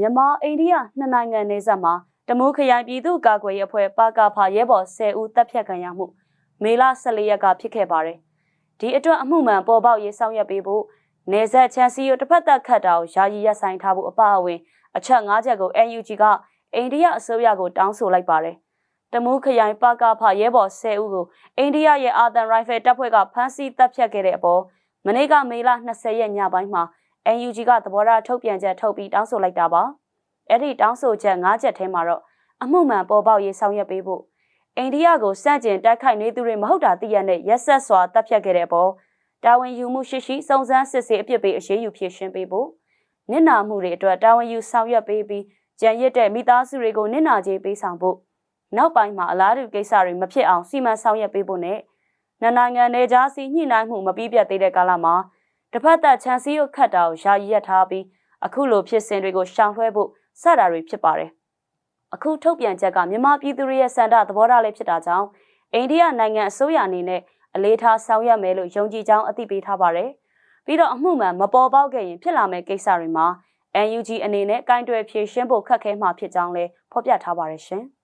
မြန်မာအိန္ဒိယနှစ်နိုင်ငံနယ်စပ်မှာတမူးခရိုင်ပြည်သူ့ကာကွယ်ရေးအဖွဲ့ပါကာဖာရဲဘော်10ဦးတပ်ဖြတ်ခံရမှုမေလ14ရက်ကဖြစ်ခဲ့ပါတယ်။ဒီအတွက်အမှုမှန်ပေါ်ပေါက်ရေးဆောင်ရွက်ပေးဖို့နေဆက်ချန်စီကိုတစ်ဖက်သက်ခတ်တာကိုယာယီရပ်ဆိုင်ထားဖို့အပအဝင်အချက်၅ချက်ကို NUG ကအိန္ဒိယအစိုးရကိုတောင်းဆိုလိုက်ပါတယ်။တမူးခရိုင်ပါကာဖာရဲဘော်10ဦးကိုအိန္ဒိယရဲ့အာသန်ရိုင်ဖယ်တပ်ဖွဲ့ကဖမ်းဆီးတပ်ဖြတ်ခဲ့တဲ့အပေါ်မနေ့ကမေလ20ရက်ညပိုင်းမှာ NUG ကသဘောထားထုတ်ပြန်ချက်ထုတ်ပြီးတောင်းဆိုလိုက်တာပါ။အဲ့ဒီတောင်းဆိုချက်၅ချက်ထဲမှာတော့အမှုမှန်ပေါ်ပေါက်ရေးဆောင်ရွက်ပေးဖို့အိန္ဒိယကိုစန့်ကျင်တိုက်ခိုက်နေသူတွေမဟုတ်တာသိရတဲ့ရက်ဆက်စွာတပ်ဖြတ်ခဲ့တဲ့အပေါ်တာဝန်ယူမှုရှိရှိစုံစမ်းစစ်ဆေးအပြစ်ပေးအရေးယူဖြေရှင်းပေးဖို့နစ်နာမှုတွေအတွက်တာဝန်ယူဆောင်ရွက်ပေးပြီးကြံရစ်တဲ့မိသားစုတွေကိုနစ်နာကြေးပေးဆောင်ဖို့နောက်ပိုင်းမှာအလားတူကိစ္စတွေမဖြစ်အောင်စီမံဆောင်ရွက်ပေးဖို့နဲ့နှစ်နိုင်ငံနယ်ခြားစီညှိနှိုင်းမှုမပြီးပြတ်သေးတဲ့ကာလမှာ တစ်ဖက်သက်ချန်စီကိုခတ်တာကိုယာယီရထားပြီးအခုလိုဖြစ်စဉ်တွေကိုရှောင်လွှဲဖို့စတာတွေဖြစ်ပါတယ်။အခုထုတ်ပြန်ချက်ကမြန်မာပြည်သူတွေရဲ့စန္ဒသဘောထားလေးဖြစ်တာကြောင့်အိန္ဒိယနိုင်ငံအစိုးရအနေနဲ့အလေးထားဆောင်ရွက်မယ်လို့ယုံကြည်ကြောင်းအသိပေးထားပါတယ်။ပြီးတော့အမှုမှန်မပေါ်ပေါက်ခဲ့ရင်ဖြစ်လာမယ့်ကိစ္စတွေမှာ NUG အနေနဲ့ကင်တွယ်ဖြေရှင်းဖို့ခက်ခဲမှာဖြစ်ကြောင်းလည်းဖော်ပြထားပါတယ်ရှင်။